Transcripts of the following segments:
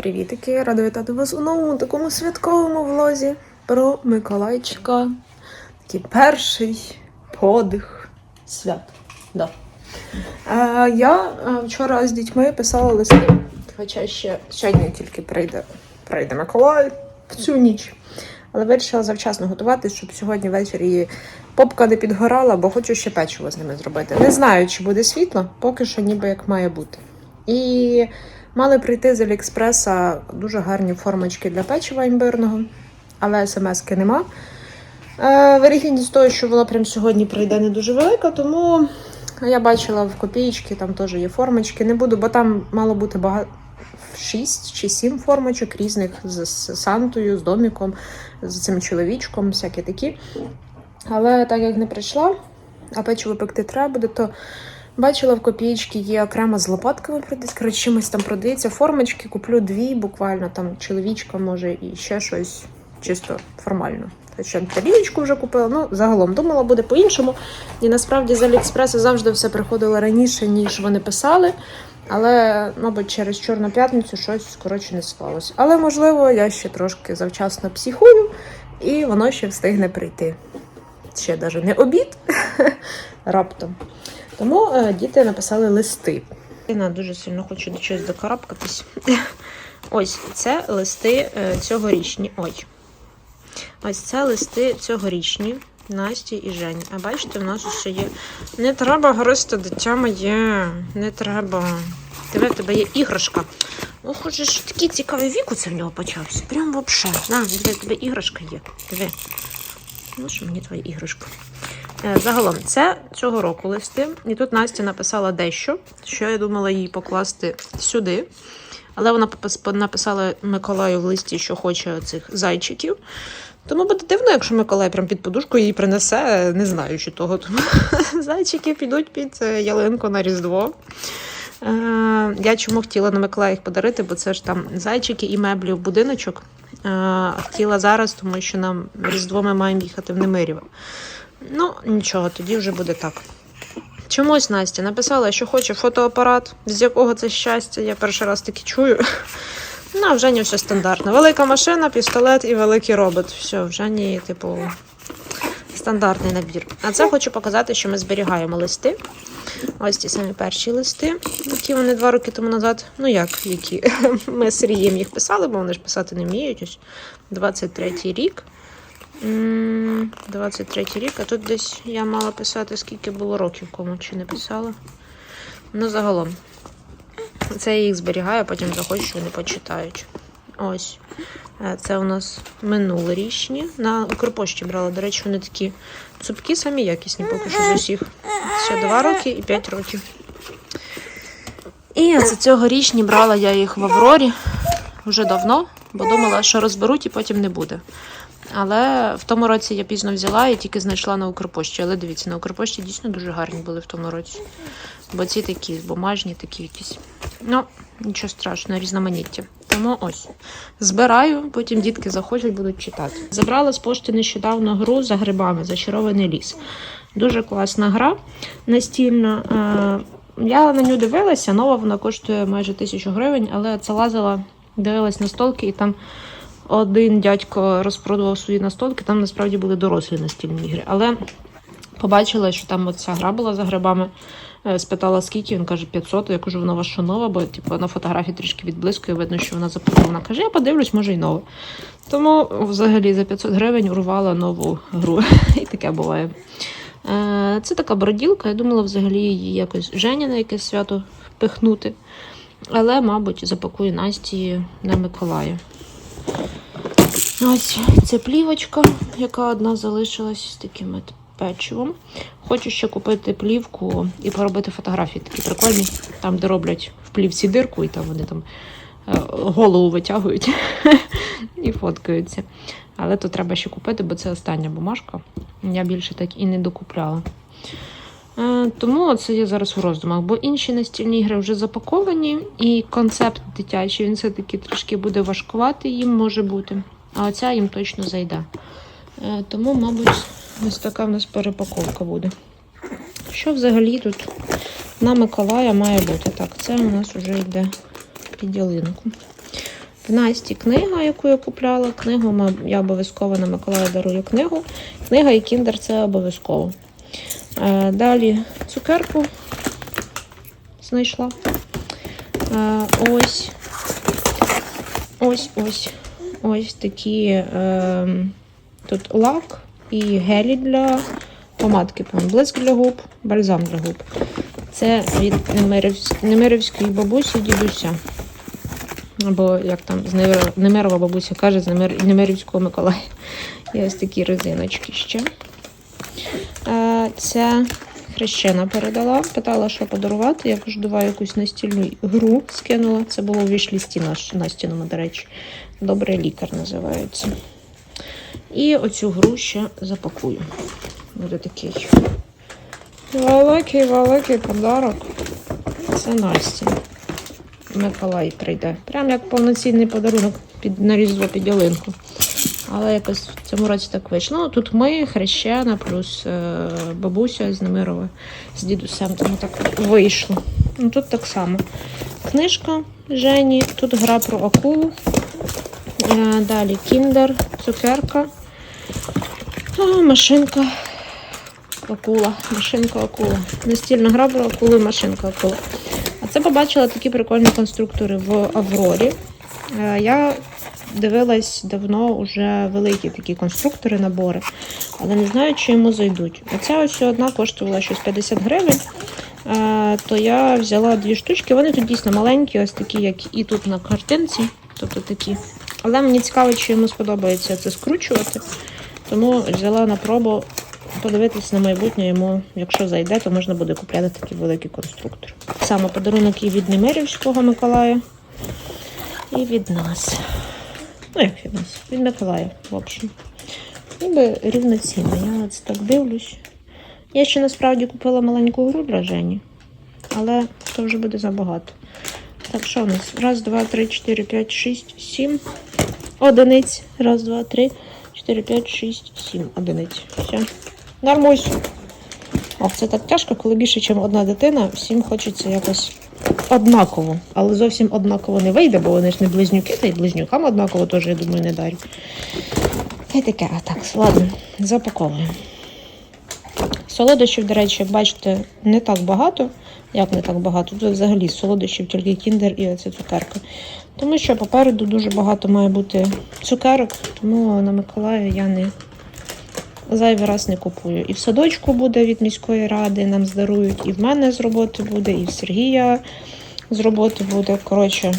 Привітики! Рада вітати вас у новому такому святковому влозі про Миколайчика. Такий перший подих свят. Да. Е, я е, вчора з дітьми писала листи, хоча ще сьогодні тільки прийде, прийде Миколай в цю ніч. Але вирішила завчасно готувати, щоб сьогодні ввечері попка не підгорала, бо хочу ще печиво з ними зробити. Не знаю, чи буде світло, поки що ніби як має бути. І мали прийти з Аліекспреса дуже гарні формочки для печива імбирного, але смс-ки нема. Е, Вирігідність того, що воно прямо сьогодні прийде не дуже велика, тому я бачила в копієчки, там теж є формочки. Не буду, бо там мало бути багато. Шість чи сім формочок різних з Сантою, з доміком, з цим чоловічком, всякі такі. Але так як не прийшла, а печиво пекти треба буде, то бачила в копієчки є окремо з лопатками продається. Коротше, чимось там продається. Формочки куплю дві, буквально там чоловічка, може, і ще щось чисто формально. Хоча тарілочку вже купила. Ну, загалом думала, буде по-іншому. І насправді з Аліекспресу завжди все приходило раніше, ніж вони писали. Але, мабуть, через Чорну п'ятницю щось коротше не склалось. Але можливо, я ще трошки завчасно психую, і воно ще встигне прийти. Ще навіть не обід раптом. Тому е, діти написали листи. Я дуже сильно хочу до чогось докарабкатись. Ось це листи е, цьогорічні. Ой. Ось це листи цьогорічні. Насті і Жені. А бачите, в нас ще є. Не треба гристи, дитя моє. Не треба. Диви, в тебе є іграшка. Ох, хочеш, такий цікавий вік у це в нього почався. Прям вообще. На, в тебе іграшка є. Диви. Ну, що мені твоя іграшка. Е, Загалом, це цього року листи. І тут Настя написала дещо, що я думала їй покласти сюди. Але вона написала Миколаю в листі, що хоче цих зайчиків. Тому буде дивно, якщо Миколай прям під подушку її принесе, не знаючи того. Тому зайчики підуть під е, ялинку на Різдво. Е, Я чому хотіла на Миколая їх подарити, бо це ж там зайчики і меблі в будиночок. Хотіла зараз, тому що нам Різдво ми маємо їхати в Немирєво. Ну, нічого, тоді вже буде так. Чомусь Настя написала, що хоче фотоапарат, з якого це щастя, я перший раз таки чую. Ну, а в Жені все стандартно. Велика машина, пістолет і великий робот. Все, в Жені, типу, стандартний набір. А це хочу показати, що ми зберігаємо листи. Ось ті самі перші листи, які вони два роки тому назад. Ну як, які? Ми з Сергієм їх писали, бо вони ж писати не вміють. Ось 23-й рік. М, 23-й рік, а тут десь я мала писати, скільки було років кому чи не писала. Ну, загалом. Це я їх зберігаю, потім захочу, вони почитають. Ось. Е, Це у нас минулорічні. На Укрпошті брала. До речі, вони такі цупкі, самі якісні, поки що з усіх. Ще 2 роки і 5 років. І це цьогорічні брала я їх в Аврорі вже давно, бо думала, що розберуть і потім не буде. Але в тому році я пізно взяла і тільки знайшла на Укрпошті. Але дивіться, на Укрпошті дійсно дуже гарні були в тому році. Бо ці такі бумажні, такі якісь. Ну, нічого страшного, різноманіття. Тому ось. Збираю, потім дітки захочуть, будуть читати. Забрала з пошти нещодавно гру за грибами, зачарований ліс. Дуже класна гра настільна. Е, Я на нього дивилася, нова вона коштує майже тисячу гривень, але це лазила, дивилась на столки, і там один дядько розпродував свої настолки, там насправді були дорослі настільні ігри. Але побачила, що там ця гра була за грибами. Е, Спитала, скільки, він каже 500. Я кажу, вона ваша нова, бо типу, на фотографії трішки відблискує, видно, що вона запакована. Каже, я подивлюсь, може й нова. Тому взагалі за 500 гривень урвала нову гру. І таке буває. Е, Це така броділка. Я думала взагалі її якось Женя на якесь свято впихнути. Але, мабуть, запакую Насті на Миколая. Ось це плівочка, яка одна залишилась з таким печивом. Хочу ще купити плівку і поробити фотографії такі прикольні, там, де роблять в плівці дирку, і там вони там е, голову витягують і фоткаються. Але то треба ще купити, бо це остання бумажка. Я більше так і не докупляла. Е, Тому це я зараз в роздумах, бо інші настільні ігри вже запаковані, і концепт дитячий він все-таки трошки буде важкувати їм може бути. А оця їм точно зайде. Е, Тому, мабуть, ось така в нас перепаковка буде. Що взагалі тут на Миколая має бути? Так, це у нас вже йде під ялинку. В Насті книга, яку я купляла. Книгу я обов'язково на Миколая дарую книгу. Книга і кіндер це обов'язково. Е, Далі цукерку знайшла. Е, Ось. Ось ось. Ось такі е, тут лак і гелі для помадки. Блиск для губ, бальзам для губ. Це від Немирівсь- Немирівської бабусі дідуся. Або як там Немирова бабуся каже, з Немир... Немирівського Миколая. Є ось такі резиночки ще. Е, Це хрещена передала, питала, що подарувати. Я давай якусь настільну гру скинула. Це було в вішлісті наш Настіному, до речі. Добрий лікар називається. І оцю гру ще запакую. Буде такий великий, великий подарок. Це Насті. Миколай прийде. Прям як повноцінний подарунок під на різдво під ялинку. Але якось в цьому році так вийшло. Ну, тут ми, хрещена, плюс е, бабуся з Немирова, з дідусем, тому так вийшло. Ну, тут так само. Книжка Жені, тут гра про акулу. Далі кіндер, цукерка, машинка. Акула, машинка акула. Настільна гра акулу і машинка акула. А це побачила такі прикольні конструктори в Аврорі. Е, Я дивилась давно вже великі такі конструктори, набори, але не знаю, чи йому зайдуть. Оця ось одна коштувала щось 50 гривень. Е, То я взяла дві штучки. Вони тут дійсно маленькі, ось такі, як і тут на картинці. Тобто такі. Але мені цікаво, чи йому сподобається це скручувати. Тому взяла на пробу подивитись на майбутнє йому, якщо зайде, то можна буде купляти такий великий конструктор. Саме подарунок і від Немирівського Миколая, і від нас. Ну, як від нас? Від Миколая, в общем. Ніби рівноцінно. Я от так дивлюсь. Я ще насправді купила маленьку гру для Жені, але то вже буде забагато. Так, що у нас? Раз, два, три, чотири, п'ять, шість, сім. Одиниць. Раз, два, три, чотири, п'ять, шість, сім. Одиниць. Все. Нормусь. Ох, це так тяжко, коли більше, ніж одна дитина, всім хочеться якось однаково. Але зовсім однаково не вийде, бо вони ж не близнюки, та й близнюкам однаково теж, я думаю, не дарю. Та й таке, а так, ладно, запаковуємо. Солодощів, до речі, як бачите, не так багато. Як не так багато? Тут взагалі солодощів тільки кіндер і оця цукерка. Тому що попереду дуже багато має бути цукерок, тому на Миколая я не зайвий раз не купую. І в садочку буде від міської ради, нам здарують, і в мене з роботи буде, і в Сергія з роботи буде. Коротше,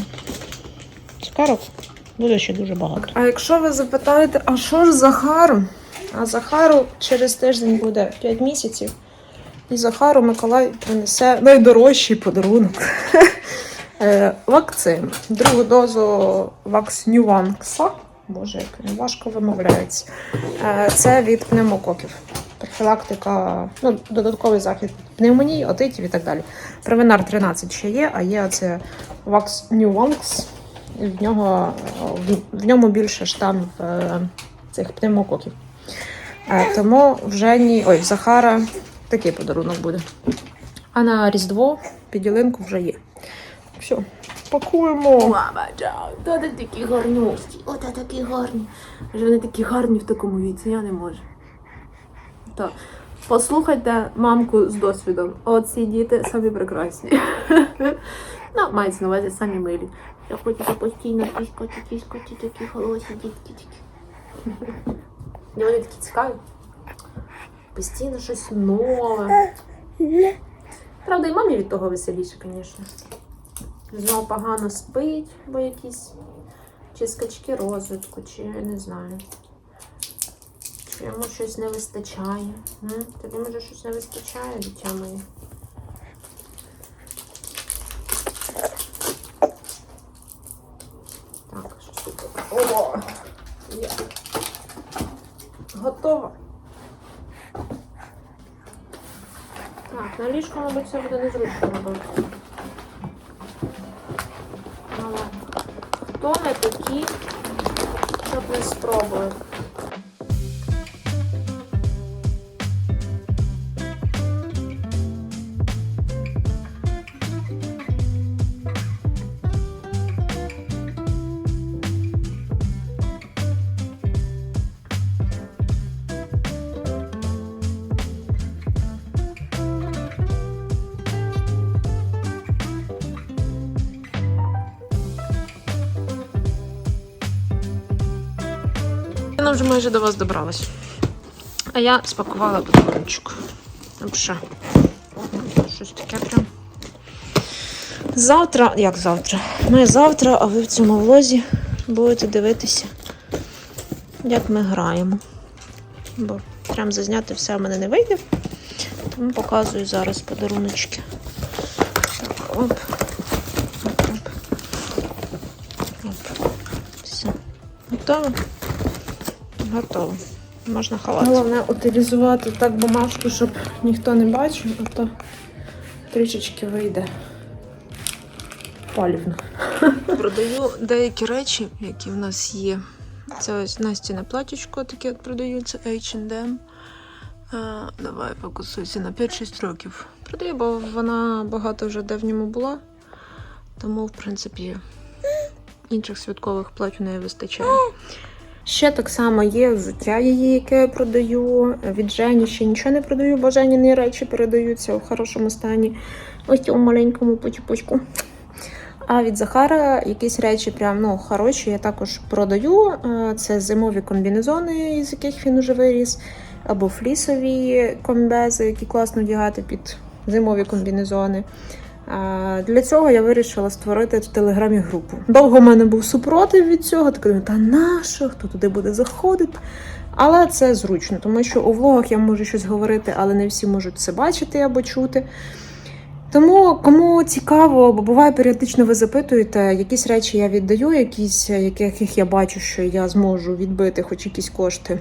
цукерок буде ще дуже багато. А якщо ви запитаєте, а що ж Захару? А Захару через тиждень буде 5 місяців. І Захару Миколай принесе найдорожчий подарунок. Е, Вакцину. Другу дозу вакснюванкса. Боже, як він важко вимовляється. Е, Це від пневмококів. Профілактика, ну, додатковий захід пневмонії, отитів і так далі. Провинар 13 ще є, а є оце. І в нього в, в ньому більше штамів е, цих пневмококів. Тому в Жені, ой, в Захара такий подарунок буде. А на Різдво під ялинку вже є. Все, пакуємо. Мама, то ти такі гарнюсті. Ота такі гарні. Вже вони такі гарні в такому віці, я не можу. То послухайте мамку з досвідом. От ці діти самі прекрасні. ну, мається на увазі самі милі. Я хочу постійно тіскати, тіскати, такі голосі, дітки такі. Вони такі цікаві. Постійно щось нове. Правда, і мамі від того веселіше, звісно. Знову погано спить, бо якісь чи скачки розвитку, чи я не знаю. Чи йому щось не вистачає. М? Тобі може щось не вистачає, дитя моє. Так, щось тут. О! Є. Готово. Так, на ліжку, мабуть, це буде незручно робити. Хто ми такі, щоб не спробувати? Майже до вас добралась. А я спакувала подаруночок. Там ще ну, щось таке прям. Завтра, як завтра? Ми завтра, а ви в цьому влозі будете дивитися, як ми граємо. Бо прям зазняти все в мене не вийде. Тому показую зараз подаруночки. Так. Оп. Все. Готово? Готово. Можна ховати. Головне утилізувати так бумажку, щоб ніхто не бачив, а то трішечки вийде палівно. Продаю деякі речі, які в нас є. Це ось Настіне платічко, таке от продаю, це H&M. Давай фокусуйся на 5-6 років. Продаю, бо вона багато вже де в ньому була. Тому, в принципі, інших святкових плать у неї вистачає. Ще так само є взуття її, яке я продаю. Від Жені ще нічого не продаю, бо Женіні речі передаються у хорошому стані. Ось у маленькому потіпочку. А від Захара якісь речі прям ну, хороші, я також продаю. Це зимові комбінезони, з яких він уже виріс, або флісові комбези, які класно вдягати під зимові комбінезони. Для цього я вирішила створити в телеграмі групу. Довго в мене був супротив від цього, так думаю, та нащо, хто туди буде заходити. Але це зручно, тому що у влогах я можу щось говорити, але не всі можуть це бачити або чути. Тому кому цікаво, бо буває періодично ви запитуєте, якісь речі я віддаю, якісь, яких я бачу, що я зможу відбити хоч якісь кошти.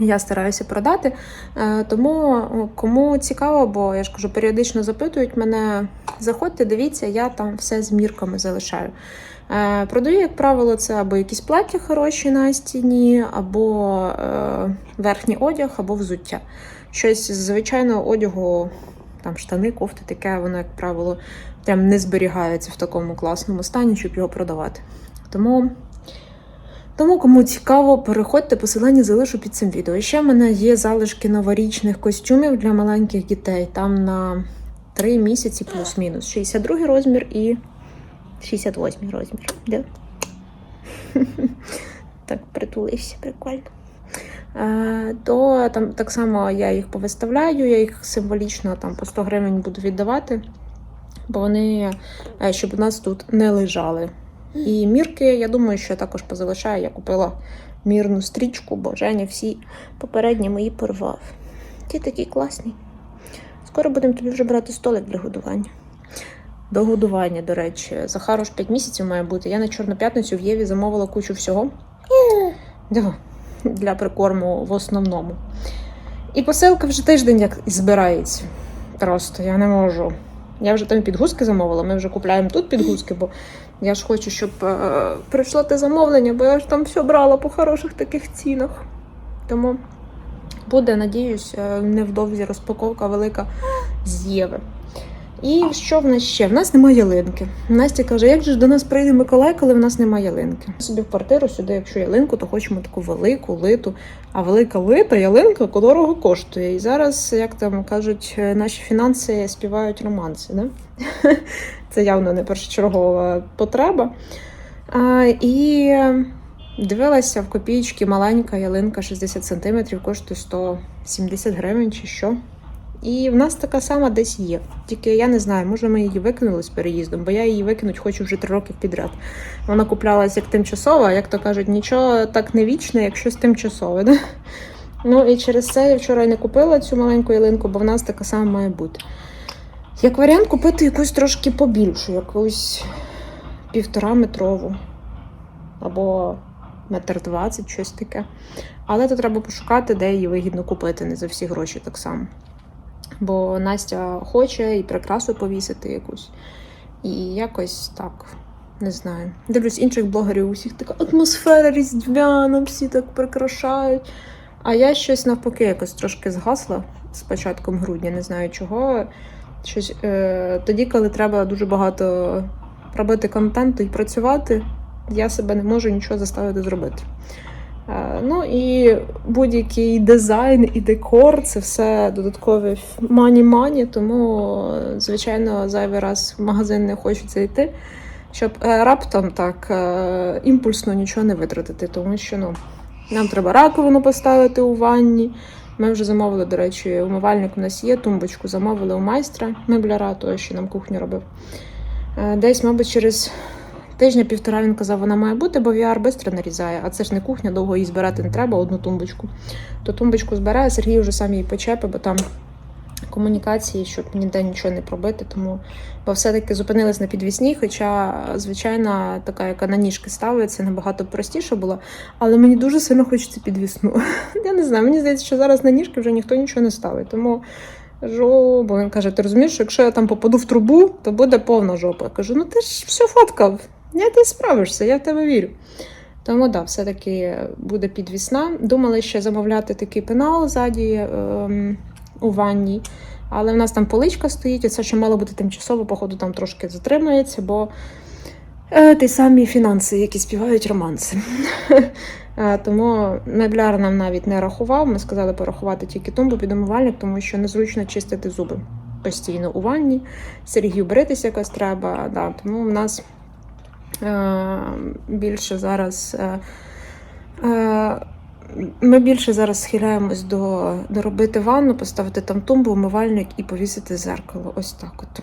Я стараюся продати. Е, Тому кому цікаво, бо я ж кажу, періодично запитують мене, заходьте, дивіться, я там все з мірками залишаю. Е, Продаю, як правило, це або якісь плаття хороші на стіні, або е, верхній одяг, або взуття. Щось з звичайного одягу, там штани, кофти, таке, воно, як правило, прям не зберігається в такому класному стані, щоб його продавати. Тому. Тому, кому цікаво, переходьте, посилання залишу під цим відео. І ще в мене є залишки новорічних костюмів для маленьких дітей. Там на 3 місяці плюс-мінус. 62 розмір і 68 розмір. Де? Так, притулився, прикольно. То там так само я їх повиставляю, я їх символічно там по 100 гривень буду віддавати, бо вони, е, щоб у нас тут не лежали. І мірки, я думаю, що я також позалишаю. Я купила мірну стрічку, бо Женя всі попередні мої порвав. Ті такі класні. Скоро будемо тобі вже брати столик для годування. До годування, до речі, Захару ж 5 місяців має бути. Я на Чорну п'ятницю в Єві замовила кучу всього. Для прикорму в основному. І посилка вже тиждень як збирається. Просто я не можу. Я вже там підгузки замовила, ми вже купляємо тут підгузки, бо я ж хочу, щоб е, прийшло те замовлення, бо я ж там все брала по хороших таких цінах. Тому буде, надіюсь, е, невдовзі розпаковка велика з Єви. І що в нас ще? В нас немає ялинки. Настя каже, як же ж до нас прийде Миколай, коли в нас немає ялинки? Собі в квартиру сюди, якщо ялинку, то хочемо таку велику, литу. А велика лита ялинка дорого коштує. І зараз, як там кажуть, е, наші фінанси співають романси. Да? Це явно не першочергова потреба. А, і дивилася в копійки маленька ялинка 60 см, коштує 170 гривень чи що. І в нас така сама десь є. Тільки я не знаю, може ми її викинули з переїздом, бо я її викинуть хочу вже три роки підряд. Вона куплялась як тимчасова, як то кажуть, нічого так не вічне, як щось тимчасове. Да? Ну і через це я вчора не купила цю маленьку ялинку, бо в нас така сама має бути. Як варіант купити якусь трошки побільшу, якусь півтора метрову або метр двадцять, щось таке. Але то треба пошукати, де її вигідно купити, не за всі гроші так само. Бо Настя хоче і прикрасу повісити якусь. І якось так, не знаю. Дивлюсь інших блогерів, усіх така атмосфера різдвяна, всі так прикрашають. А я щось навпаки якось трошки згасла з початком грудня, не знаю чого. Щось е, тоді, коли треба дуже багато робити контенту і працювати, я себе не можу нічого заставити зробити. Е, ну і будь-який дизайн і декор це все додаткові мані-мані, тому, звичайно, зайвий раз в магазин не хочеться йти, щоб е, раптом так е, імпульсно нічого не витратити, тому що ну, Нам треба раковину поставити у ванні. Ми вже замовили, до речі, умивальник у нас є, тумбочку замовили у майстра мебляра, того, що нам кухню робив. Десь, мабуть, через тижня-півтора він казав, вона має бути, бо VR швидко нарізає, а це ж не кухня, довго її збирати не треба, одну тумбочку. То тумбочку збирає, Сергій вже сам її почепи, бо там комунікації, щоб ніде нічого не пробити. Тому бо все-таки зупинились на підвісній, хоча звичайна така, яка на ніжки ставиться, набагато простіше було. Але мені дуже сильно хочеться підвісну. Я не знаю, мені здається, що зараз на ніжки вже ніхто нічого не ставить. Тому кажу, бо він каже: ти розумієш, що якщо я там попаду в трубу, то буде повна жопа. Я кажу, ну ти ж все фоткав, я ти справишся, я в тебе вірю. Тому да, все-таки буде підвісна. Думали ще замовляти такий пенал ззаді ем, у ванні. Але в нас там поличка стоїть, і це ще мало бути тимчасово, походу, там трошки затримується, бо е, ті самі фінанси, які співають романси. Е, Тому мебляр нам навіть не рахував. Ми сказали порахувати тільки тумбу під умивальник, тому що незручно чистити зуби постійно у ванні. Сергію бритися якось треба. Да, тому в нас е, більше зараз. Е, е, ми більше зараз схиляємось до, до робити ванну, поставити там тумбу, умивальник і повісити зеркало. Ось так от.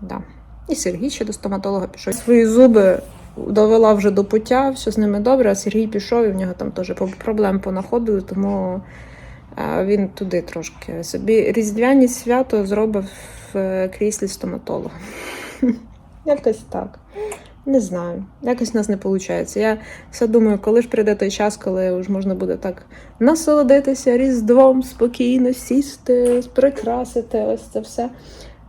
Да. І Сергій ще до стоматолога пішов. Свої зуби довела вже до пуття, все з ними добре, а Сергій пішов, і в нього там теж проблем понаходили, тому е, він туди трошки собі різдвяні свято зробив в е, кріслі стоматолога. Якось так. Не знаю, якось у нас не виходить. Я все думаю, коли ж прийде той час, коли вже можна буде так насолодитися різдвом, спокійно сісти, прикрасити ось це все.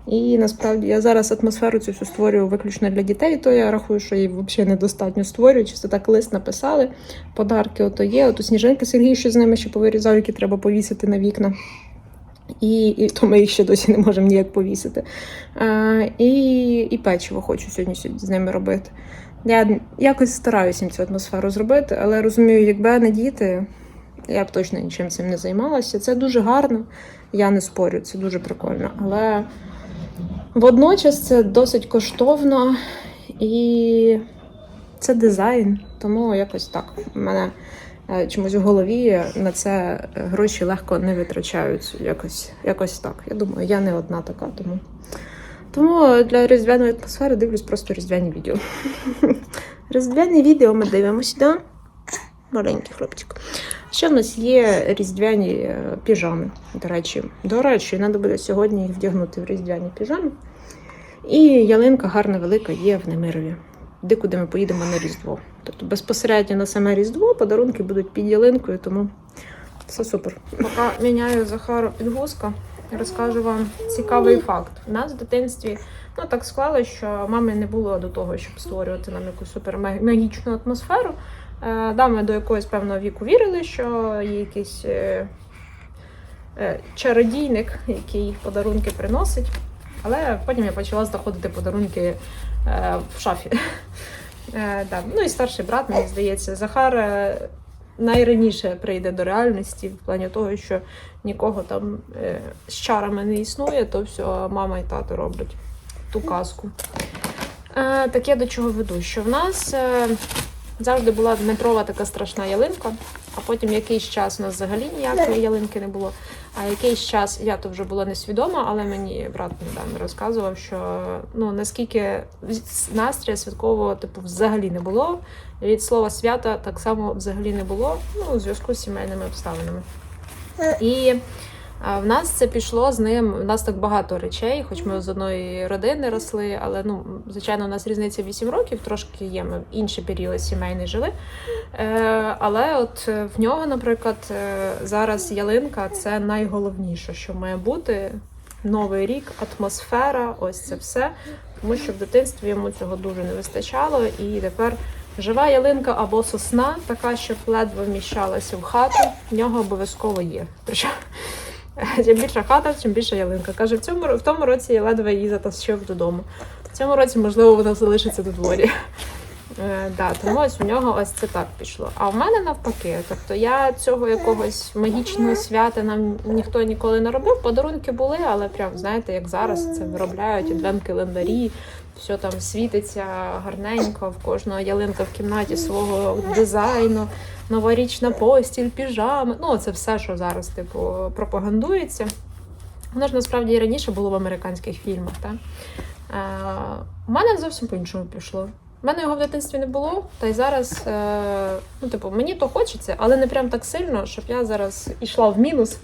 І насправді я зараз атмосферу цю всю створюю виключно для дітей, то я рахую, що її взагалі недостатньо створюю. Чисто так лист написали, подарки ото є. Ото сніжинки Сергій ще з ними ще повирізав, які треба повісити на вікна. І, і то ми їх ще досі не можемо ніяк повісити. А, і, і печиво хочу сьогодні, з ними робити. Я якось стараюся їм цю атмосферу зробити, але розумію, якби не діти, я б точно нічим цим не займалася. Це дуже гарно, я не спорю, це дуже прикольно. Але водночас це досить коштовно і це дизайн, тому якось так. У мене чомусь в голові на це гроші легко не витрачаються. Якось, якось так. Я думаю, я не одна така, тому. Тому для різдвяної атмосфери дивлюсь просто різдвяні відео. Різдвяні відео ми дивимося, да? Маленький хлопчик. Ще в нас є різдвяні е, піжами. До речі, до речі, треба буде сьогодні їх вдягнути в різдвяні піжами. І ялинка гарна велика є в Немирові, де куди ми поїдемо на Різдво. Тобто безпосередньо на саме Різдво подарунки будуть під ялинкою, тому все супер. Поки міняю Захару підгузка, розкажу вам цікавий факт. У нас в дитинстві ну так склалося, що мами не було до того, щоб створювати нам якусь супер магічну атмосферу. Е, Да, ми до якогось певного віку вірили, що є якийсь е, е, чародійник, який подарунки приносить. Але потім я почала знаходити подарунки в шафі. Е, да. Ну і старший брат, мені здається, Захар е, найраніше прийде до реальності в плані того, що нікого там е, з чарами не існує, то все мама і тато роблять ту казку. Е, так я до чого веду? Що в нас е, завжди була метрова така страшна ялинка, а потім якийсь час у нас взагалі ніякої ялинки не було. А якийсь час я то вже була несвідома, але мені брат недавно розказував, що ну наскільки настрія святкового типу взагалі не було. Від слова свята так само взагалі не було, ну у зв'язку з сімейними обставинами. І а, в нас це пішло з ним. У нас так багато речей, хоч ми з одної родини росли, але ну, звичайно, у нас різниця 8 років, трошки є. Ми інший період сімейний жили. Е, але от е, в нього, наприклад, е, зараз ялинка це найголовніше, що має бути. Новий рік, атмосфера, ось це все. Тому що в дитинстві йому цього дуже не вистачало. І тепер жива ялинка або сосна, така, щоб ледве вміщалася в хату, в нього обов'язково є. Чим більша хата, чим більша ялинка. Каже, в цьому в тому році я ледве її затащив додому. В цьому році, можливо, вона залишиться на дворі. Е, да, тому ось у нього ось це так пішло. А в мене навпаки. Тобто я цього якогось магічного свята нам ніхто ніколи не робив. Подарунки були, але прям знаєте, як зараз це виробляють адвент календарі, все там світиться гарненько, в кожного ялинка в кімнаті свого дизайну, новорічна постіль, піжами. Ну, це все, що зараз, типу, пропагандується. Воно ж насправді і раніше було в американських фільмах. Так? Е, у мене зовсім по-іншому пішло. У мене його в дитинстві не було, та й зараз, е, ну, типу, мені то хочеться, але не прям так сильно, щоб я зараз ішла в мінус,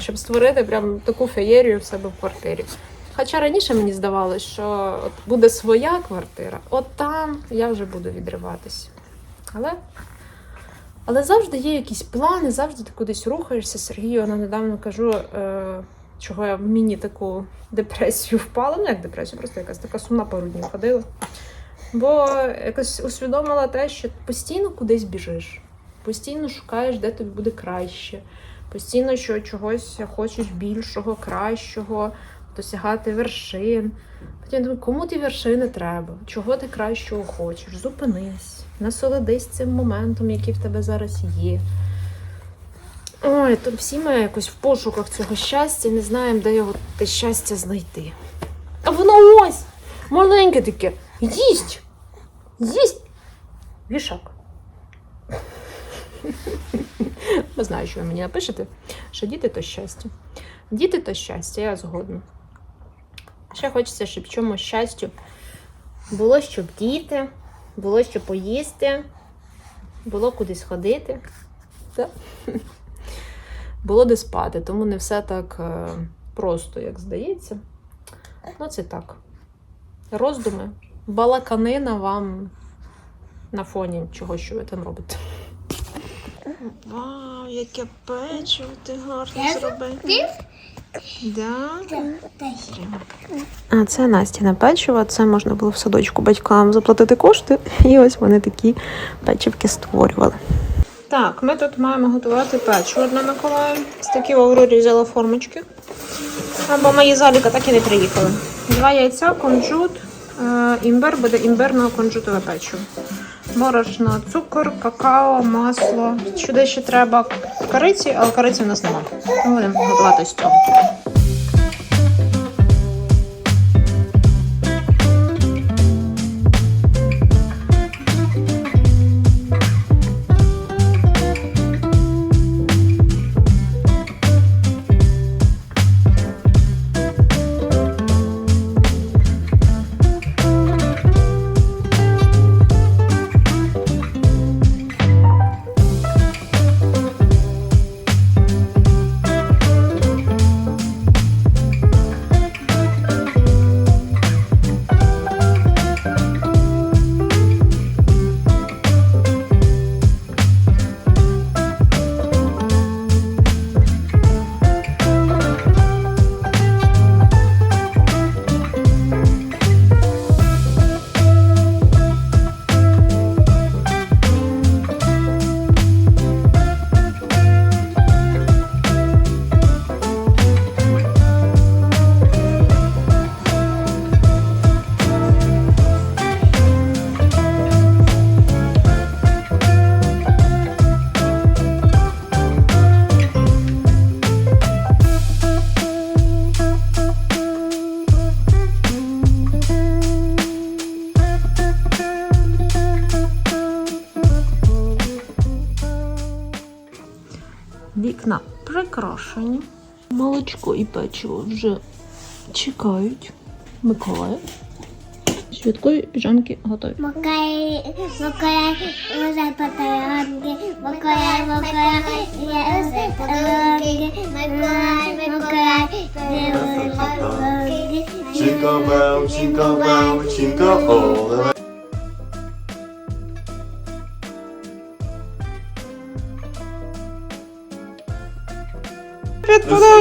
щоб створити прям таку феєрію в себе в квартирі. Хоча раніше мені здавалося, що от буде своя квартира, от там я вже буду відриватись. Але, але завжди є якісь плани, завжди ти кудись рухаєшся. Сергію я недавно кажу, е, чого я в міні таку депресію впала. Ну, як депресію, просто якась така сумна пару днів ходила. Бо якось усвідомила те, що постійно кудись біжиш, постійно шукаєш, де тобі буде краще, постійно що чогось хочеш більшого, кращого, досягати вершин. Потім думаю, кому ті вершини треба? Чого ти кращого хочеш? Зупинись, насолодись цим моментом, який в тебе зараз є. Ой, то всі ми якось в пошуках цього щастя, не знаємо, де його те щастя знайти. А воно ось! Маленьке таке. Їсть! Їсть! Вішак. Не знаю, що ви мені напишете, що діти то щастя. Діти то щастя, я згодна. Ще хочеться, щоб чому щастю було щоб діти, було що поїсти, було кудись ходити. Та? Було де спати, тому не все так е, просто, як здається. Ну, це так. Роздуми, балаканина вам на фоні чого, що ви там робите. Вау, яке печиво ти гарно зробив. Да? А це Настіне печиво. Це можна було в садочку батькам заплатити кошти, і ось вони такі печивки створювали. Так, ми тут маємо готувати печиво для Миколая. З такі в Аврорі взяла формочки. Або мої заліка так і не приїхали. Два яйця, кунжут, е, імбир, буде імбирно кунжутове печиво. Борошно, цукор, какао, масло. Сюди ще треба кориці, але кориці в нас немає. Будемо готувати з цього. Прикрашені. Молочко і печиво вже чекають. Миколая. Святкові піжамки готові. Макай, макай, може подарунки, макай, макай, є подарунки, макай, макай, подарунки. Jingle bell, jingle bell, jingle all the way.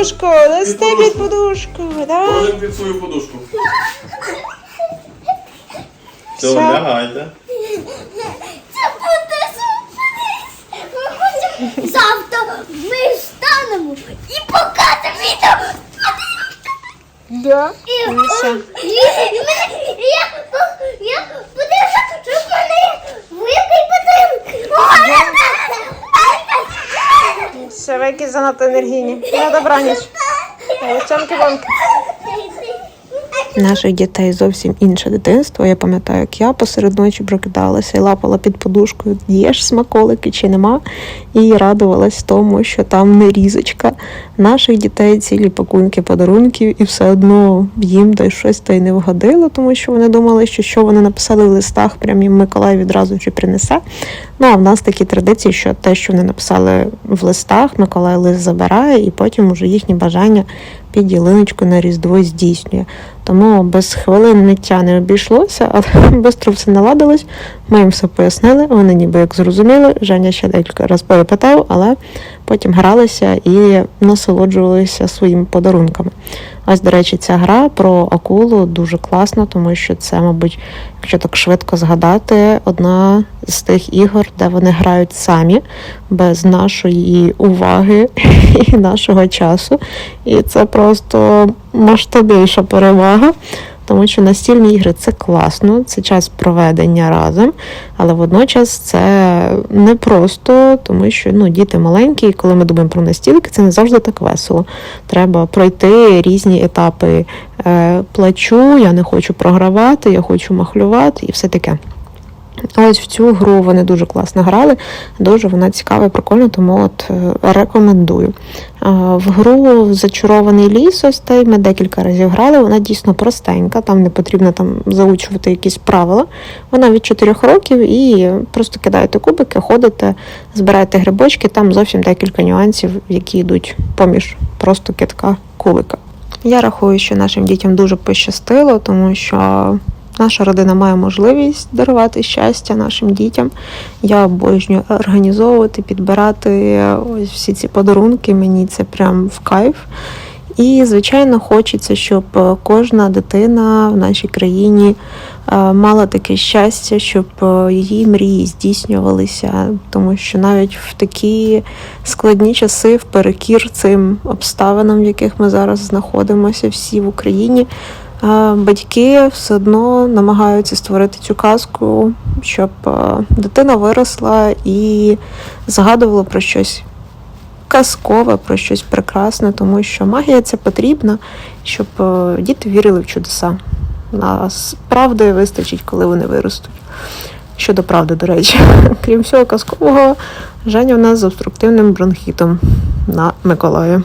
Подушку, дасте під подушку, давай. Кожен під свою подушку. Все, Все. лягайте. Це буде сюрприз! Ми хочемо завтра ми встанемо і покажемо відео. Да. І, Ну, все. і, і мене- і я, я подивлюся, що в мене є великий подарунок. Все, ви якісь занадто енергійні. На добраніч. Цямки-бомки. Наших дітей зовсім інше дитинство. Я пам'ятаю, як я посеред ночі прокидалася і лапала під подушкою, є ж смаколики чи нема, і радувалась тому, що там не різочка. Наших дітей цілі пакунки подарунків, і все одно їм десь щось та й не вгодило, тому що вони думали, що що вони написали в листах, прям їм Миколай відразу чи принесе. Ну а в нас такі традиції, що те, що вони написали в листах, Миколай лист забирає, і потім уже їхні бажання під ялиночку на Різдво здійснює. Тому без хвилин ниття не обійшлося, але швидко все наладилось. Ми їм все пояснили, вони ніби як зрозуміли. Женя ще декілька разів перепитав, але потім гралися і насолоджувалися своїми подарунками. Ось, до речі, ця гра про акулу дуже класна, тому що це, мабуть, якщо так швидко згадати, одна з тих ігор, де вони грають самі, без нашої уваги і нашого часу. І це просто масштабніша перевага. Тому що настільні ігри це класно, це час проведення разом, але водночас це непросто, тому що ну, діти маленькі, і коли ми думаємо про настільки, це не завжди так весело. Треба пройти різні етапи е, плачу, я не хочу програвати, я хочу махлювати і все таке. Ось в цю гру вони дуже класно грали, дуже вона цікава і прикольна, тому от е, рекомендую. В гру Зачарований ліс, ось той ми декілька разів грали. Вона дійсно простенька, там не потрібно там заучувати якісь правила. Вона від 4 років і просто кидаєте кубики, ходите, збираєте грибочки, там зовсім декілька нюансів, які йдуть поміж просто китка кулика. Я рахую, що нашим дітям дуже пощастило, тому що наша родина має можливість дарувати щастя нашим дітям. Я обожнюю організовувати, підбирати ось всі ці подарунки. Мені це прям в кайф. І, звичайно, хочеться, щоб е, кожна дитина в нашій країні е, мала таке щастя, щоб е, її мрії здійснювалися, тому що навіть в такі складні часи, вперекір цим обставинам, в яких ми зараз знаходимося, всі в Україні, е, батьки все одно намагаються створити цю казку, щоб дитина виросла і згадувала про щось казкове, про щось прекрасне, тому що магія це потрібна, щоб діти вірили в чудеса. Нас правди вистачить, коли вони виростуть. Щодо правди, до речі, крім всього казкового, Женя в нас з обструктивним бронхітом на Миколаї.